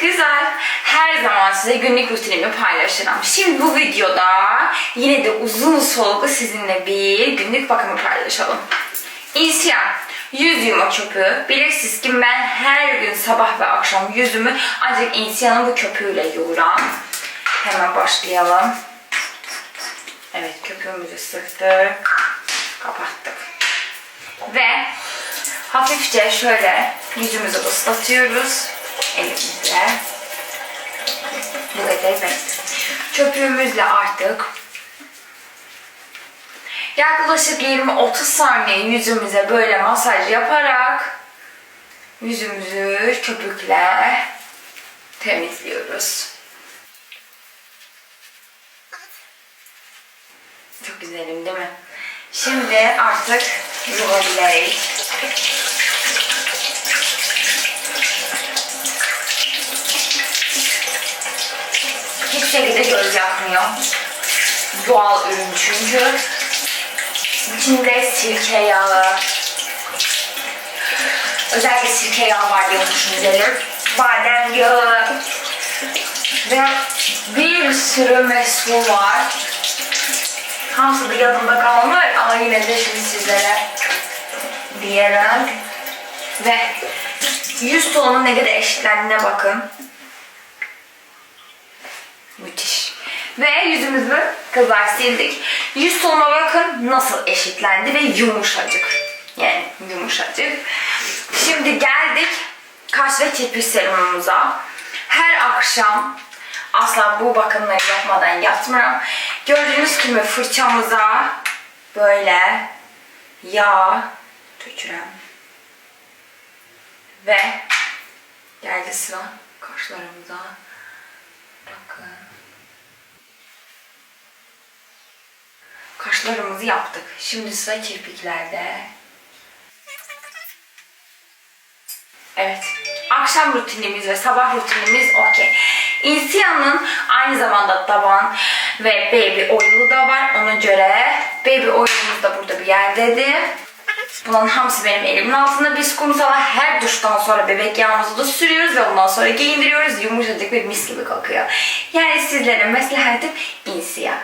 Güzel. Her zaman size günlük rutinimi paylaşırım. Şimdi bu videoda yine de uzun soluklu sizinle bir günlük bakımı paylaşalım. İnsiyan, yüz yuma köpüğü. Bilirsiniz ki ben her gün sabah ve akşam yüzümü ancak insiyanın bu köpüğüyle yoğuram. Hemen başlayalım. Evet köpüğümüzü sıktık. Kapattık. Ve hafifçe şöyle yüzümüzü ıslatıyoruz elimizle. Bu kadar evet. Köpüğümüzle artık yaklaşık 20-30 saniye yüzümüze böyle masaj yaparak yüzümüzü köpükle temizliyoruz. Çok güzelim değil mi? Şimdi artık yuvarlayız. Şekilde göz yakmıyor. Doğal ürün çünkü. İçinde sirke yağı, özellikle sirke yağı var diyormuşum gelir. Badem yağı ve bir sürü mesul var. Hamsı da yanımda kalmış ama yine de şimdi sizlere diyerek ve yüz tonumun ne kadar eşitlendiğine bakın. Ve yüzümüzü kızlar sildik. Yüz tonuma bakın nasıl eşitlendi ve yumuşacık. Yani yumuşacık. Şimdi geldik kaş ve kirpik serumumuza. Her akşam asla bu bakımları yapmadan yatmıyorum. Gördüğünüz gibi fırçamıza böyle yağ dökürüm. Ve geldi sıra kaşlarımıza. Bakın. Kaşlarımızı yaptık. Şimdi sıra kirpiklerde. Evet. Akşam rutinimiz ve sabah rutinimiz okey. Insia'nın aynı zamanda taban ve baby oil'u da var. Ona göre baby oil'umuz da burada bir yerdedir. Bunun hamsi benim elimin altında. Biz kumsala her duştan sonra bebek yağımızı da sürüyoruz ve ondan sonra giyindiriyoruz. Yumuşacık ve mis gibi kokuyor. Yani sizlere meslehatim Insia.